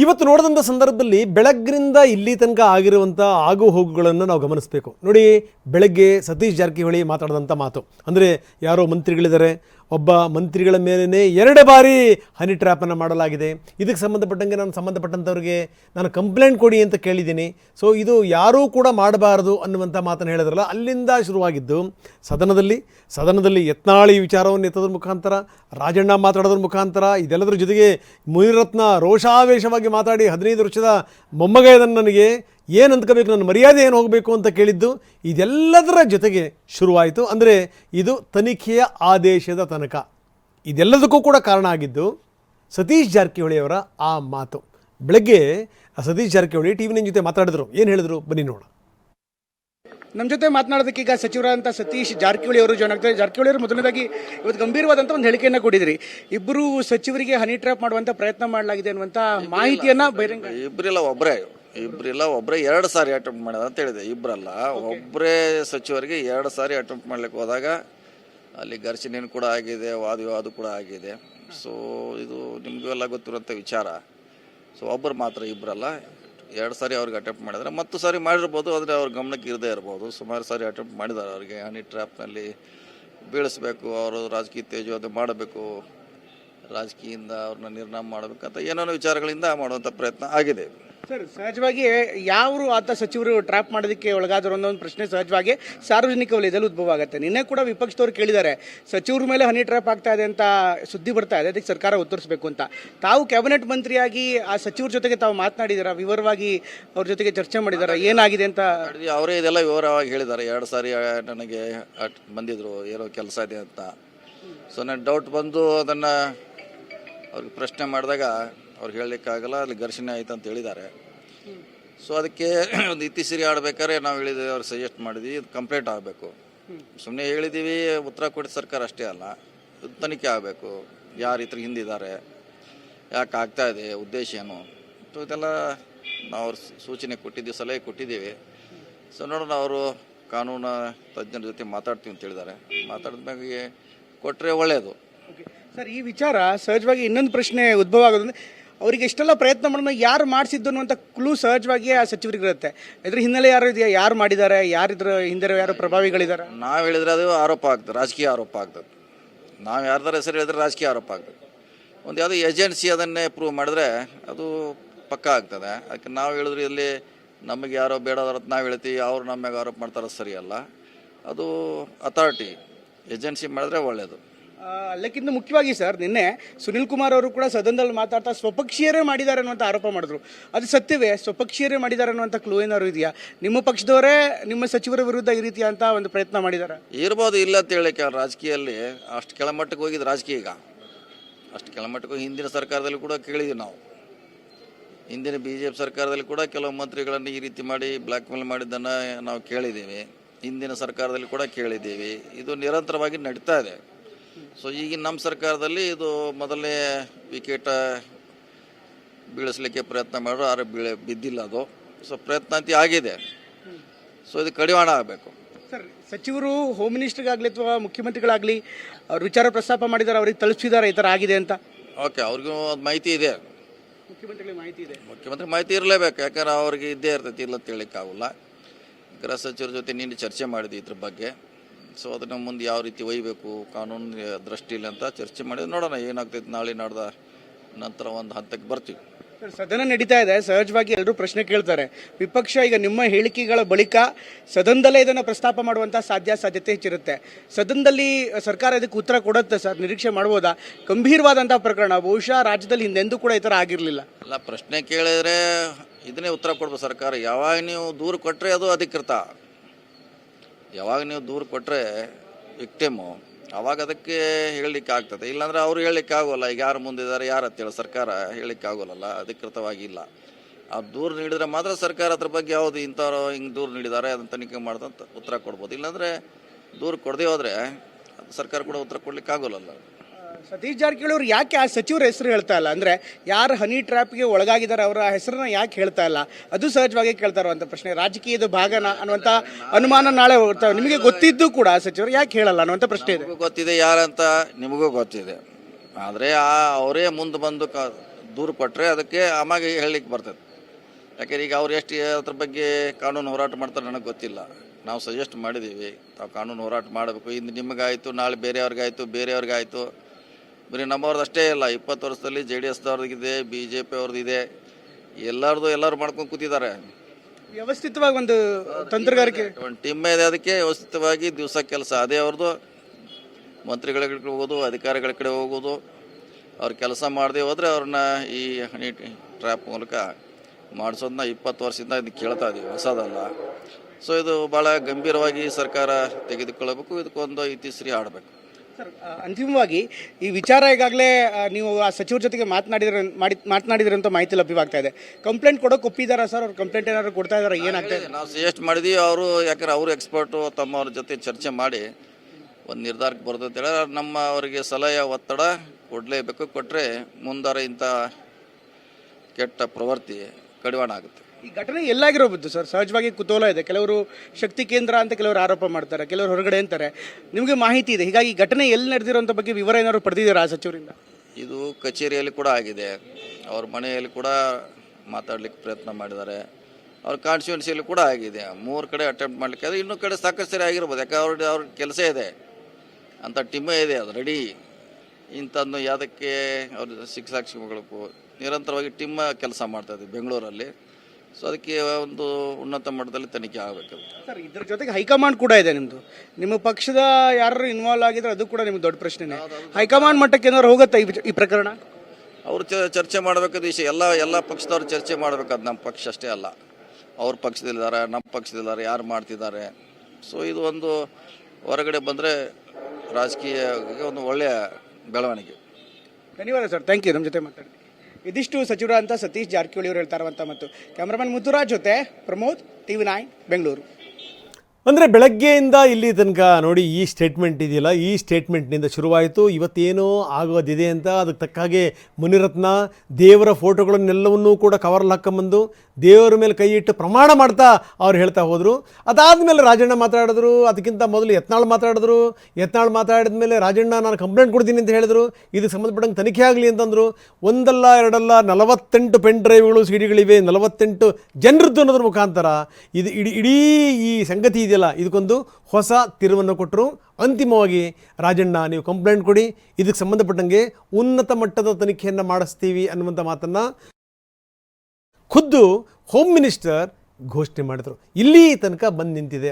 ಇವತ್ತು ನೋಡಿದಂಥ ಸಂದರ್ಭದಲ್ಲಿ ಬೆಳಗ್ಗಿನಿಂದ ಇಲ್ಲಿ ತನಕ ಆಗಿರುವಂಥ ಆಗು ಹೋಗುಗಳನ್ನು ನಾವು ಗಮನಿಸಬೇಕು. ನೋಡಿ, ಬೆಳಗ್ಗೆ ಸತೀಶ್ ಜಾರಕಿಹೊಳಿ ಮಾತಾಡಿದಂಥ ಮಾತು. ಅಂದರೆ ಯಾರೋ ಮಂತ್ರಿಗಳಿದ್ದಾರೆ ಒಬ್ಬ ಮಂತ್ರಿಗಳ ಮೇಲೇ ಎರಡು ಬಾರಿ ಹನಿ ಟ್ರ್ಯಾಪನ್ನು ಮಾಡಲಾಗಿದೆ. ಇದಕ್ಕೆ ಸಂಬಂಧಪಟ್ಟಂಗೆ ನಾನು ಸಂಬಂಧಪಟ್ಟಂಥವ್ರಿಗೆ ನಾನು ಕಂಪ್ಲೇಂಟ್ ಕೊಡಿ ಅಂತ ಕೇಳಿದ್ದೀನಿ. ಸೊ ಇದು ಯಾರೂ ಕೂಡ ಮಾಡಬಾರದು ಅನ್ನುವಂಥ ಮಾತನ್ನು ಹೇಳಿದ್ರಲ್ಲ, ಅಲ್ಲಿಂದ ಶುರುವಾಗಿದ್ದು, ಸದನದಲ್ಲಿ ಸದನದಲ್ಲಿ ಯತ್ನಾಳಿ ವಿಚಾರವನ್ನು ಎತ್ತೋದ್ರ ಮುಖಾಂತರ, ರಾಜಣ್ಣ ಮಾತಾಡೋದ್ರ ಮುಖಾಂತರ, ಇದೆಲ್ಲದರ ಜೊತೆಗೆ ಮುನಿರತ್ನ ರೋಷಾವೇಶವಾಗಿ ಮಾತಾಡಿ ಹದಿನೈದು ವರ್ಷದ ಮೊಮ್ಮಗ ಇದನ್ನು ನನಗೆ ಏನು ಅಂದ್ಕೋಬೇಕು? ನನ್ನ ಮರ್ಯಾದೆ ಏನು ಹೋಗಬೇಕು ಅಂತ ಕೇಳಿದ್ದು ಇದೆಲ್ಲದರ ಜೊತೆಗೆ ಶುರುವಾಯಿತು. ಅಂದರೆ ಇದು ತನಿಖೆಯ ಆದೇಶದ ತನಕ. ಇದೆಲ್ಲದಕ್ಕೂ ಕೂಡ ಕಾರಣ ಆಗಿದ್ದು ಸತೀಶ್ ಜಾರಕಿಹೊಳಿಯವರ ಆ ಮಾತು. ಬೆಳಗ್ಗೆ ಆ ಸತೀಶ್ ಜಾರಕಿಹೊಳಿ ಟಿ ವಿ ಜೊತೆ ಮಾತಾಡಿದ್ರು. ಏನು ಹೇಳಿದ್ರು? ಬನ್ನಿ ನೋಡೋಣ. ನಮ್ಮ ಜೊತೆ ಮಾತನಾಡೋದಕ್ಕೆ ಈಗ ಸಚಿವರಾದಂಥ ಸತೀಶ್ ಜಾರಕಿಹೊಳಿ ಅವರು ಜಾಯ್ನ್ ಆಗ್ತಾರೆ. ಜಾರಕಿಹೊಳಿ ಅವರು ಮೊದಲನೇದಾಗಿ ಇವತ್ತು ಗಂಭೀರವಾದಂಥ ಒಂದು ಹೇಳಿಕೆಯನ್ನು ಕೊಟ್ಟಿದ್ರಿ ಇಬ್ಬರು ಸಚಿವರಿಗೆ ಹನಿ ಟ್ರ್ಯಾಪ್ ಮಾಡುವಂಥ ಪ್ರಯತ್ನ ಮಾಡಲಾಗಿದೆ ಅನ್ನುವಂಥ ಮಾಹಿತಿಯನ್ನು ಬಹಿರಂಗ ಇಬ್ಬರಿಲ್ಲ ಒಬ್ರೇ. ಇಬ್ರಿಲ್ಲ ಒಬ್ಬರೇ ಎರಡು ಸಾರಿ ಅಟೆಂಪ್ಟ್ ಮಾಡಿದ ಅಂತ ಹೇಳಿದೆ ಇಬ್ಬರಲ್ಲ ಒಬ್ಬರೇ ಸಚಿವರಿಗೆ ಎರಡು ಸಾರಿ ಅಟೆಂಪ್ಟ್ ಮಾಡ್ಲಿಕ್ಕೆ ಹೋದಾಗ ಅಲ್ಲಿ ಘರ್ಷಣೆನೂ ಕೂಡ ಆಗಿದೆ ವಾದ ವಿವಾದ ಕೂಡ ಆಗಿದೆ. ಸೊ ಇದು ನಿಮಗೂ ಎಲ್ಲ ಗೊತ್ತಿರುವಂಥ ವಿಚಾರ. ಸೊ ಒಬ್ಬರು ಮಾತ್ರ ಇಬ್ಬರಲ್ಲ ಎರಡು ಸಾರಿ ಅವ್ರಿಗೆ ಅಟೆಂಪ್ಟ್ ಮಾಡಿದ್ರೆ ಮತ್ತು ಸಾರಿ ಮಾಡಿರ್ಬೋದು ಆದರೆ ಅವ್ರ ಗಮನಕ್ಕೆ ಇರದೇ ಇರ್ಬೋದು. ಸುಮಾರು ಸಾರಿ ಅಟೆಂಪ್ಟ್ ಮಾಡಿದ್ದಾರೆ ಅವ್ರಿಗೆ. ಹನಿ ಟ್ರ್ಯಾಪ್ನಲ್ಲಿ ಬೀಳಿಸ್ಬೇಕು ಅವರು ರಾಜಕೀಯ ತೇಜೋವಧೆ ಮಾಡಬೇಕು ರಾಜಕೀಯದಿಂದ ಅವ್ರನ್ನ ನಿರ್ನಾಮ ಮಾಡಬೇಕಂತ ಏನೇನೋ ವಿಚಾರಗಳಿಂದ ಮಾಡುವಂಥ ಪ್ರಯತ್ನ ಆಗಿದೆ. ಸರ್ ಸಹಜವಾಗಿ ಯಾರು ಆತ ಸಚಿವರು ಟ್ರ್ಯಾಪ್ ಮಾಡೋದಕ್ಕೆ ಒಳಗಾದ್ರು ಅನ್ನೋ ಒಂದು ಪ್ರಶ್ನೆ ಸಹಜವಾಗಿ ಸಾರ್ವಜನಿಕ ವಲಯದಲ್ಲಿ ಉದ್ಭವ ಆಗುತ್ತೆ. ನಿನ್ನೆ ಕೂಡ ವಿಪಕ್ಷದವ್ರು ಕೇಳಿದ್ದಾರೆ ಸಚಿವರ ಮೇಲೆ ಹನಿ ಟ್ರ್ಯಾಪ್ ಆಗ್ತಾ ಇದೆ ಅಂತ ಸುದ್ದಿ ಬರ್ತಾ ಇದೆ ಅದಕ್ಕೆ ಸರ್ಕಾರ ಉತ್ತರಿಸಬೇಕು ಅಂತ. ತಾವು ಕ್ಯಾಬಿನೆಟ್ ಮಂತ್ರಿಯಾಗಿ ಆ ಸಚಿವರ ಜೊತೆಗೆ ತಾವು ಮಾತನಾಡಿದಾರ ವಿವರವಾಗಿ ಅವ್ರ ಜೊತೆಗೆ ಚರ್ಚೆ ಮಾಡಿದಾರ? ಏನಾಗಿದೆ ಅಂತ? ಅವರೇ ಇದೆಲ್ಲ ವಿವರವಾಗಿ ಹೇಳಿದ್ದಾರೆ. ಎರಡು ಸಾರಿ ನನಗೆ ಬಂದಿದ್ರು ಏನೋ ಕೆಲಸ ಇದೆ ಅಂತ. ಸೊ ನನ್ನ ಡೌಟ್ ಬಂದು ಅದನ್ನು ಅವ್ರಿಗೆ ಪ್ರಶ್ನೆ ಮಾಡಿದಾಗ ಅವ್ರು ಹೇಳಲಿಕ್ಕಾಗಲ್ಲ, ಅಲ್ಲಿ ಘರ್ಷಣೆ ಆಯ್ತು ಅಂತ ಹೇಳಿದ್ದಾರೆ. ಸೊ ಅದಕ್ಕೆ ಒಂದು ಇತ್ತೀಚೆಗೆ ಆಡ್ಬೇಕಾದ್ರೆ ನಾವು ಹೇಳಿದ್ವಿ, ಅವ್ರು ಸಜೆಸ್ಟ್ ಮಾಡಿದ್ವಿ, ಇದು ಕಂಪ್ಲೇಂಟ್ ಆಗಬೇಕು. ಸುಮ್ಮನೆ ಹೇಳಿದ್ದೀವಿ, ಉತ್ತರ ಕೊಡಿದ ಸರ್ಕಾರ ಅಷ್ಟೇ ಅಲ್ಲ ತನಿಖೆ ಆಗಬೇಕು, ಯಾರು ಇತ್ರ ಹಿಂದಿದ್ದಾರೆ, ಯಾಕೆ ಆಗ್ತಾ ಇದೆ, ಉದ್ದೇಶ ಏನು? ಸೊ ಇದೆಲ್ಲ ನಾವು ಅವ್ರ ಸೂಚನೆ ಕೊಟ್ಟಿದ್ದೀವಿ, ಸಲಹೆ ಕೊಟ್ಟಿದ್ದೀವಿ. ಸೊ ನೋಡೋಣ, ಅವರು ಕಾನೂನು ತಜ್ಞರ ಜೊತೆ ಮಾತಾಡ್ತೀವಿ ಅಂತ ಹೇಳಿದ್ದಾರೆ. ಮಾತಾಡಿದ ಮ್ಯಾಗೆ ಕೊಟ್ಟರೆ ಒಳ್ಳೆಯದು ಸರ್, ಈ ವಿಚಾರ ಸಹಜವಾಗಿ ಇನ್ನೊಂದು ಪ್ರಶ್ನೆ ಉದ್ಭವ ಆಗೋದಂದ್ರೆ ಅವರಿಗೆ ಎಷ್ಟೆಲ್ಲ ಪ್ರಯತ್ನ ಮಾಡೋಣ, ಯಾರು ಮಾಡಿಸಿದ್ದು ಅನ್ನುವಂಥ ಕ್ಲೂ ಸಹಜವಾಗಿ ಆ ಸಚಿವರಿಗಿರುತ್ತೆ ಇದ್ರ ಹಿನ್ನೆಲೆ ಯಾರು ಇದೆಯಾ? ಯಾರು ಮಾಡಿದ್ದಾರೆ? ಯಾರಿದ್ರ ಹಿಂದೆ ಯಾರು ಪ್ರಭಾವಿಗಳಿದ್ದಾರೆ? ನಾವು ಹೇಳಿದ್ರೆ ಅದು ಆರೋಪ ಆಗ್ತದೆ, ರಾಜಕೀಯ ಆರೋಪ ಆಗ್ತದೆ. ನಾವು ಯಾರ್ದಾರ ಹೆಸರು ಹೇಳಿದ್ರೆ ರಾಜಕೀಯ ಆರೋಪ ಆಗ್ತದೆ. ಒಂದು ಯಾವುದೋ ಏಜೆನ್ಸಿ ಅದನ್ನೇ ಪ್ರೂವ್ ಮಾಡಿದ್ರೆ ಅದು ಪಕ್ಕ ಆಗ್ತದೆ. ಅದಕ್ಕೆ ನಾವು ಹೇಳಿದ್ರೆ ಇಲ್ಲಿ ನಮಗೆ ಯಾರೋ ಬೇಡದಾರತ್ ನಾವು ಹೇಳ್ತೀವಿ, ಅವ್ರು ಮ್ಯಾಗ ಆರೋಪ ಮಾಡ್ತಾರೋ ಸರಿಯಲ್ಲ. ಅದು ಅಥಾರಿಟಿ ಏಜೆನ್ಸಿ ಮಾಡಿದ್ರೆ ಒಳ್ಳೆಯದು ಆ, ಎಲ್ಲಕ್ಕಿಂತ ಮುಖ್ಯವಾಗಿ ಸರ್ ನಿನ್ನೆ ಸುನಿಲ್ ಕುಮಾರ್ ಅವರು ಕೂಡ ಸದನದಲ್ಲಿ ಮಾತಾಡ್ತಾ ಸ್ವಪಕ್ಷೀಯರೇ ಮಾಡಿದ್ದಾರೆ ಅನ್ನುವಂಥ ಆರೋಪ ಮಾಡಿದ್ರು. ಅದು ಸತ್ಯವೇ ಸ್ವಪಕ್ಷೀಯರೇ ಮಾಡಿದ್ದಾರೆ ಅನ್ನುವಂಥ ಕ್ಲೂ ಏನಾದ್ರು ಇದೆಯಾ? ನಿಮ್ಮ ಪಕ್ಷದವರೇ ನಿಮ್ಮ ಸಚಿವರ ವಿರುದ್ಧ ಈ ರೀತಿಯ ಅಂತ ಒಂದು ಪ್ರಯತ್ನ ಮಾಡಿದ್ದಾರೆ. ಇರ್ಬೋದು ಇಲ್ಲ ಅಂತ ಹೇಳಕ್ಕೆ ರಾಜಕೀಯಲ್ಲಿ ಅಷ್ಟು ಕೆಳಮಟ್ಟಕ್ಕೆ ಹೋಗಿದ್ದು ರಾಜಕೀಯ ಈಗ. ಅಷ್ಟು ಕೆಳಮಟ್ಟಕ್ಕೆ ಹೋಗಿ ಹಿಂದಿನ ಸರ್ಕಾರದಲ್ಲಿ ಕೂಡ ಕೇಳಿದ್ವಿ ನಾವು. ಹಿಂದಿನ ಬಿ ಜೆ ಪಿ ಸರ್ಕಾರದಲ್ಲಿ ಕೂಡ ಕೆಲವು ಮಂತ್ರಿಗಳನ್ನು ಈ ರೀತಿ ಮಾಡಿ ಬ್ಲ್ಯಾಕ್ ಮೇಲ್ ಮಾಡಿದ್ದನ್ನು ನಾವು ಕೇಳಿದ್ದೀವಿ. ಹಿಂದಿನ ಸರ್ಕಾರದಲ್ಲಿ ಕೂಡ ಕೇಳಿದ್ದೀವಿ. ಇದು ನಿರಂತರವಾಗಿ ನಡೀತಾ ಇದೆ. ಸೊ ಈಗಿನ ನಮ್ಮ ಸರ್ಕಾರದಲ್ಲಿ ಇದು ಮೊದಲನೇ ವಿಕೆಟ್ ಬೀಳಿಸ್ಲಿಕ್ಕೆ ಪ್ರಯತ್ನ ಮಾಡಿದ್ರು ಆದರೆ ಬೀಳೆ ಬಿದ್ದಿಲ್ಲ ಅದು. ಸೊ ಪ್ರಯತ್ನ ಅಂತ ಆಗಿದೆ. ಸೊ ಇದು ಕಡಿವಾಣ ಆಗಬೇಕು. ಸರ್ ಸಚಿವರು ಹೋಮ್ ಮಿನಿಸ್ಟರ್ಗಾಗಲಿ ಅಥವಾ ಮುಖ್ಯಮಂತ್ರಿಗಳಾಗಲಿ ಅವ್ರ ವಿಚಾರ ಪ್ರಸ್ತಾಪ ಮಾಡಿದ್ದಾರೆ ಅವ್ರಿಗೆ ತಲುಪಿಸಿದ್ದಾರೆ ಈ ಥರ ಆಗಿದೆ ಅಂತ? ಓಕೆ ಅವ್ರಿಗೂ ಒಂದು ಮಾಹಿತಿ ಇದೆ. ಮುಖ್ಯಮಂತ್ರಿಗಳಿಗೆ ಮಾಹಿತಿ ಇದೆ. ಮುಖ್ಯಮಂತ್ರಿ ಮಾಹಿತಿ ಇರಲೇಬೇಕು ಯಾಕಂದ್ರೆ ಅವ್ರಿಗೆ ಇದ್ದೇ ಇರ್ತೈತಿ ಇಲ್ಲ ಅಂತ ಹೇಳಿಕ್ಕಾಗಲ್ಲ ಗೃಹ ಸಚಿವರ ಜೊತೆ ನಿನ್ನೆ ಚರ್ಚೆ ಮಾಡಿದ್ವಿ ಇದ್ರ ಬಗ್ಗೆ. ಸೊ ಅದನ್ನು ಮುಂದೆ ಯಾವ ರೀತಿ ಒಯ್ಯಬೇಕು ಕಾನೂನು ದೃಷ್ಟಿಯಲ್ಲಿ ಅಂತ ಚರ್ಚೆ ಮಾಡಿ ನೋಡೋಣ ಏನಾಗ್ತೈತೆ ನಾಳೆ ನಾಡ್ದ ನಂತರ ಒಂದು ಹಂತಕ್ಕೆ ಬರ್ತೀವಿ. ಸರ್, ಸದನ ನಡೀತಾ ಇದೆ. ಸಹಜವಾಗಿ ಎಲ್ಲರೂ ಪ್ರಶ್ನೆ ಕೇಳ್ತಾರೆ. ವಿಪಕ್ಷ ಈಗ ನಿಮ್ಮ ಹೇಳಿಕೆಗಳ ಬಳಿಕ ಸದನದಲ್ಲೇ ಇದನ್ನು ಪ್ರಸ್ತಾಪ ಮಾಡುವಂಥ ಸಾಧ್ಯ ಸಾಧ್ಯತೆ ಹೆಚ್ಚಿರುತ್ತೆ. ಸದನದಲ್ಲಿ ಸರ್ಕಾರ ಇದಕ್ಕೆ ಉತ್ತರ ಕೊಡುತ್ತೆ ಸರ್ ನಿರೀಕ್ಷೆ ಮಾಡ್ಬೋದಾ? ಗಂಭೀರವಾದಂಥ ಪ್ರಕರಣ ಬಹುಶಃ ರಾಜ್ಯದಲ್ಲಿ ಹಿಂದೆಂದೂ ಕೂಡ ಈ ಥರ ಆಗಿರಲಿಲ್ಲ. ಅಲ್ಲ ಪ್ರಶ್ನೆ ಕೇಳಿದ್ರೆ ಇದನ್ನೇ ಉತ್ತರ ಕೊಡ್ಬೋದು ಸರ್ಕಾರ. ಯಾವಾಗ ನೀವು ದೂರು ಕೊಟ್ಟರೆ ಅದು ಅಧಿಕೃತ. ಯಾವಾಗ ನೀವು ದೂರು ಕೊಟ್ಟರೆ ವಿಕ್ಟಿಮು ಅವಾಗ ಅದಕ್ಕೆ ಹೇಳಲಿಕ್ಕೆ ಆಗ್ತದೆ. ಇಲ್ಲಾಂದ್ರೆ ಅವ್ರು ಹೇಳಲಿಕ್ಕೆ ಆಗೋಲ್ಲ. ಈಗ ಯಾರು ಮುಂದಿದ್ದಾರೆ ಯಾರು ಅಂತೇಳಿ ಸರ್ಕಾರ ಹೇಳಲಿಕ್ಕೆ ಆಗೋಲ್ಲ ಅಧಿಕೃತವಾಗಿ ಇಲ್ಲ. ಆ ದೂರು ನೀಡಿದ್ರೆ ಮಾತ್ರ ಸರ್ಕಾರ ಅದ್ರ ಬಗ್ಗೆ ಯಾವುದು ಇಂಥವ್ರು ಹಿಂಗೆ ದೂರು ನೀಡಿದ್ದಾರೆ, ಅದನ್ನು ತನಿಖೆ ಮಾಡ್ದಂತ ಉತ್ತರ ಕೊಡ್ಬೋದು. ಇಲ್ಲಾಂದರೆ ದೂರು ಕೊಡದೆ ಹೋದರೆ ಸರ್ಕಾರ ಕೂಡ ಉತ್ತರ ಕೊಡ್ಲಿಕ್ಕೆ ಆಗೋಲ್ಲ ಸತೀಶ್ ಜಾರಕಿಹೊಳಿ ಅವರು ಯಾಕೆ ಆ ಸಚಿವರ ಹೆಸರು ಹೇಳ್ತಾ ಇಲ್ಲ? ಅಂದರೆ ಯಾರು ಹನಿ ಟ್ರ್ಯಾಪ್ಗೆ ಒಳಗಾಗಿದ್ದಾರೆ, ಅವರ ಹೆಸರನ್ನ ಯಾಕೆ ಹೇಳ್ತಾ ಇಲ್ಲ? ಅದು ಸಹಜವಾಗಿ ಕೇಳ್ತಾ ಅಂತ ಪ್ರಶ್ನೆ. ರಾಜಕೀಯದ ಭಾಗನ ಅನ್ನುವಂಥ ಅನುಮಾನ ನಾಳೆ ಹೋಗ್ತಾವೆ ನಿಮಗೆ ಗೊತ್ತಿದ್ದು ಕೂಡ ಸಚಿವರು ಯಾಕೆ ಹೇಳಲ್ಲ ಅನ್ನುವಂಥ ಪ್ರಶ್ನೆ ಇದೆ. ಗೊತ್ತಿದೆ, ಯಾರಂತ ನಿಮಗೂ ಗೊತ್ತಿದೆ. ಆದರೆ ಆ ಅವರೇ ಮುಂದೆ ಬಂದು ಕ ದೂರು ಕೊಟ್ಟರೆ ಅದಕ್ಕೆ ಆಮಾಗೆ ಹೇಳಲಿಕ್ಕೆ ಬರ್ತದೆ. ಯಾಕೆಂದ್ರೆ ಈಗ ಅವ್ರು ಎಷ್ಟು ಅದ್ರ ಬಗ್ಗೆ ಕಾನೂನು ಹೋರಾಟ ಮಾಡ್ತಾರೆ ನನಗೆ ಗೊತ್ತಿಲ್ಲ. ನಾವು ಸಜೆಸ್ಟ್ ಮಾಡಿದ್ದೀವಿ. ತಾವು ಕಾನೂನು ಹೋರಾಟ ಮಾಡಬೇಕು. ಇಂದು ನಿಮಗಾಯಿತು, ನಾಳೆ ಬೇರೆಯವ್ರಿಗಾಯಿತು ಬೇರೆಯವ್ರಿಗಾಯಿತು. ಬರೀ ನಮ್ಮವ್ರದ್ದು ಅಷ್ಟೇ ಇಲ್ಲ ಇಪ್ಪತ್ತು ವರ್ಷದಲ್ಲಿ ಜೆ ಡಿ ಎಸ್ದವ್ರದ್ದಿದೆ ಬಿ ಜೆ ಪಿ ಅವ್ರದ್ದಿದೆ. ಎಲ್ಲರದು ಎಲ್ಲರೂ ಮಾಡ್ಕೊಂಡು ಕೂತಿದ್ದಾರೆ. ವ್ಯವಸ್ಥಿತವಾಗಿ ಒಂದು ತಂತ್ರಗಾರಿಕೆ. ಒಂದು ಟೀಮ್ ಇದೆ ಅದಕ್ಕೆ ವ್ಯವಸ್ಥಿತವಾಗಿ ದಿವಸ ಕೆಲಸ. ಅದೇ ಅವ್ರದ್ದು ಮಂತ್ರಿಗಳ ಕಡೆ ಹೋಗೋದು ಅಧಿಕಾರಿಗಳ ಕಡೆ ಹೋಗೋದು. ಅವ್ರು ಕೆಲಸ ಮಾಡದೆ ಹೋದರೆ ಅವ್ರನ್ನ ಈ ಹಣಿ ಟ್ರ್ಯಾಪ್ ಮೂಲಕ ಮಾಡಿಸೋದನ್ನ ಇಪ್ಪತ್ತು ವರ್ಷದಿಂದ ಇದು ಕೇಳ್ತಾ ಇದೀವಿ. ಹೊಸದಲ್ಲ. ಸೊ ಇದು ಭಾಳ ಗಂಭೀರವಾಗಿ ಸರ್ಕಾರ ತೆಗೆದುಕೊಳ್ಳಬೇಕು. ಇದಕ್ಕೊಂದು ಇತಿಶ್ರೀ ಆಡಬೇಕು ಅಂತಿಮವಾಗಿ ಈ ವಿಚಾರ ಈಗಾಗಲೇ ನೀವು ಆ ಸಚಿವರ ಜೊತೆಗೆ ಮಾತನಾಡಿದ್ರ, ಮಾಡಿ, ಮಾತನಾಡಿದ್ರೆ ಅಂತ ಮಾಹಿತಿ ಲಭ್ಯವಾಗ್ತಾ ಇದೆ. ಕಂಪ್ಲೇಂಟ್ ಕೊಡೋಕೆ ಒಪ್ಪಿದಾರ ಸರ್? ಅವ್ರು ಕಂಪ್ಲೇಂಟ್ ಏನಾದ್ರು ಕೊಡ್ತಾ ಇದಾರೆ ಏನಾಗ್ತಾ ನಾವು ಸಜೆಸ್ಟ್ ಮಾಡಿದ್ವಿ. ಅವರು, ಯಾಕಂದ್ರೆ ಅವರು ಎಕ್ಸ್ಪರ್ಟು ತಮ್ಮವ್ರ ಜೊತೆ ಚರ್ಚೆ ಮಾಡಿ ಒಂದು ನಿರ್ಧಾರಕ್ಕೆ ಬರುತ್ತೆ ಅಂತ ಹೇಳಿದ್ರೆ ನಮ್ಮ ಅವರಿಗೆ ಸಲಹೆ, ಒತ್ತಡ ಕೊಡಲೇಬೇಕು. ಕೊಟ್ಟರೆ ಮುಂದಾರ ಇಂಥ ಕೆಟ್ಟ ಪ್ರವೃತ್ತಿ ಕಡಿವಾಣ ಆಗುತ್ತೆ. ಈ ಘಟನೆ ಎಲ್ಲಾಗಿರೋಬಹುದು ಸರ್? ಸಹಜವಾಗಿ ಕುತೂಹಲ ಇದೆ. ಕೆಲವರು ಶಕ್ತಿ ಕೇಂದ್ರ ಅಂತ ಕೆಲವರು ಆರೋಪ ಮಾಡ್ತಾರೆ. ಕೆಲವರು ಹೊರಗಡೆ ಅಂತಾರೆ. ನಿಮಗೆ ಮಾಹಿತಿ ಇದೆ. ಹೀಗಾಗಿ ಘಟನೆ ಎಲ್ಲಿ ನಡೆದಿರೋಂಥ ಬಗ್ಗೆ ವಿವರ ಏನಾದ್ರು ಪಡೆದಿದ್ದೀರಾ ಆ ಸಚಿವರಿಂದ? ಇದು ಕಚೇರಿಯಲ್ಲಿ ಕೂಡ ಆಗಿದೆ. ಅವ್ರ ಮನೆಯಲ್ಲಿ ಕೂಡ ಮಾತಾಡ್ಲಿಕ್ಕೆ ಪ್ರಯತ್ನ ಮಾಡಿದ್ದಾರೆ. ಅವ್ರ ಕಾನ್ಸ್ಟಿಟ್ಯೂನ್ಸಿಯಲ್ಲಿ ಕೂಡ ಆಗಿದೆ. ಮೂರು ಕಡೆ ಅಟೆಂಪ್ಟ್ ಮಾಡಲಿಕ್ಕೆ. ಅದು ಇನ್ನೂ ಕಡೆ ಸಾಕಷ್ಟು ಸರಿ ಆಗಿರ್ಬೋದು. ಯಾಕೆ ಅವ್ರ ಅವ್ರ ಕೆಲಸ ಇದೆ. ಅಂಥ ಟಿಮ್ಮೇ ಇದೆ. ಅದು ರೆಡಿ ಇಂಥದ್ದು ಯಾವುದಕ್ಕೆ ಅವ್ರ ಶಿಕ್ಷಾಕ್ಷಿಮಗಳಿಗೂ ನಿರಂತರವಾಗಿ ಟಿಮ್ಮ ಕೆಲಸ ಮಾಡ್ತಾ ಇದೆ ಬೆಂಗಳೂರಲ್ಲಿ. ಸೊ ಅದಕ್ಕೆ ಒಂದು ಉನ್ನತ ಮಟ್ಟದಲ್ಲಿ ತನಿಖೆ ಆಗಬೇಕು ಸರ್ ಇದ್ರ ಜೊತೆಗೆ ಹೈಕಮಾಂಡ್ ಕೂಡ ಇದೆ ನಿಮ್ಮದು ನಿಮ್ಮ ಪಕ್ಷದ ಯಾರು ಇನ್ವಾಲ್ವ್ ಆಗಿದ್ರೆ ಅದು ಕೂಡ ನಿಮ್ಗೆ ದೊಡ್ಡ ಪ್ರಶ್ನೆನೇ. ಹೈಕಮಾಂಡ್ ಮಟ್ಟಕ್ಕೆ ಏನಾದ್ರು ಹೋಗುತ್ತಾ ಈ ವಿಚ- ಈ ಪ್ರಕರಣ? ಅವರು ಚರ್ಚೆ ಮಾಡಬೇಕಾದ ವಿಷಯ. ಎಲ್ಲ ಎಲ್ಲ ಪಕ್ಷದವ್ರು ಚರ್ಚೆ ಮಾಡಬೇಕಾದ ನಮ್ಮ ಪಕ್ಷ ಅಷ್ಟೇ ಅಲ್ಲ. ಅವ್ರ ಪಕ್ಷದಲ್ಲಿದ್ದಾರೆ ನಮ್ಮ ಪಕ್ಷದಲ್ಲಿದ್ದಾರೆ ಯಾರು ಮಾಡ್ತಿದ್ದಾರೆ. ಸೊ ಇದು ಒಂದು ಹೊರಗಡೆ ಬಂದರೆ ರಾಜಕೀಯ ಒಂದು ಒಳ್ಳೆಯ ಬೆಳವಣಿಗೆ. ಧನ್ಯವಾದ ಸರ್. ಥ್ಯಾಂಕ್ ಯು ನಮ್ಮ ಜೊತೆ ಮಾತಾಡಿ. ಇದಿಷ್ಟು ಸಚಿವರಾದಂಥ ಸತೀಶ್ ಜಾರಕಿಹೊಳಿ ಅವರು ಹೇಳ್ತಾ ಇರುವಂಥ ಮತ್ತು. ಕ್ಯಾಮ್ರಾಮನ್ ಮುತ್ತುರಾಜ್ ಜೊತೆ ಪ್ರಮೋದ್ ಟಿವಿ ನೈನ್, ಬೆಂಗಳೂರು. ಅಂದರೆ ಬೆಳಗ್ಗೆಯಿಂದ ಇಲ್ಲಿ ತನಕ ನೋಡಿ ಈ ಸ್ಟೇಟ್ಮೆಂಟ್ ಇದೆಯಲ್ಲ, ಈ ಸ್ಟೇಟ್ಮೆಂಟ್ನಿಂದ ಶುರುವಾಯಿತು. ಇವತ್ತೇನೋ ಆಗೋದಿದೆ ಅಂತ ಅದಕ್ಕೆ ತಕ್ಕ ಹಾಗೆ ಮುನಿರತ್ನ ದೇವರ ಫೋಟೋಗಳನ್ನೆಲ್ಲವನ್ನೂ ಕೂಡ ಕವರಲ್ಲಿ ಹಾಕೊಂಬಂದು ದೇವರ ಮೇಲೆ ಕೈ ಇಟ್ಟು ಪ್ರಮಾಣ ಮಾಡ್ತಾ ಅವ್ರು ಹೇಳ್ತಾ ಹೋದರು. ಅದಾದಮೇಲೆ ರಾಜಣ್ಣ ಮಾತಾಡಿದ್ರು. ಅದಕ್ಕಿಂತ ಮೊದಲು ಯತ್ನಾಳ್ ಮಾತಾಡಿದ್ರು. ಯತ್ನಾಳ್ ಮಾತಾಡಿದ ಮೇಲೆ ರಾಜಣ್ಣ, ನಾನು ಕಂಪ್ಲೇಂಟ್ ಕೊಡ್ತೀನಿ ಅಂತ ಹೇಳಿದರು. ಇದಕ್ಕೆ ಸಂಬಂಧಪಟ್ಟಂಗೆ ತನಿಖೆ ಆಗಲಿ ಅಂತಂದರು. ಒಂದಲ್ಲ, ಎರಡಲ್ಲ, ನಲವತ್ತೆಂಟು ಪೆನ್ ಡ್ರೈವ್ಗಳು ಸಿಡಿಗಳಿವೆ ನಲವತ್ತೆಂಟು ಜನರದ್ದು ಅನ್ನೋದ್ರ ಮುಖಾಂತರ. ಇದು ಇಡೀ ಈ ಸಂಗತಿ ಇದೆಯಲ್ಲ ಇದಕ್ಕೊಂದು ಹೊಸ ತಿರುವನ್ನು ಕೊಟ್ಟರು ಅಂತಿಮವಾಗಿ ರಾಜಣ್ಣ, ನೀವು ಕಂಪ್ಲೇಂಟ್ ಕೊಡಿ, ಇದಕ್ಕೆ ಸಂಬಂಧಪಟ್ಟಂಗೆ ಉನ್ನತ ಮಟ್ಟದ ತನಿಖೆಯನ್ನು ಮಾಡಿಸ್ತೀವಿ ಅನ್ನುವಂಥ ಮಾತನ್ನು ಖುದ್ದು ಹೋಮ್ ಮಿನಿಸ್ಟರ್ ಘೋಷಣೆ ಮಾಡಿದರು. ಇಲ್ಲಿ ತನಕ ಬಂದು ನಿಂತಿದೆ.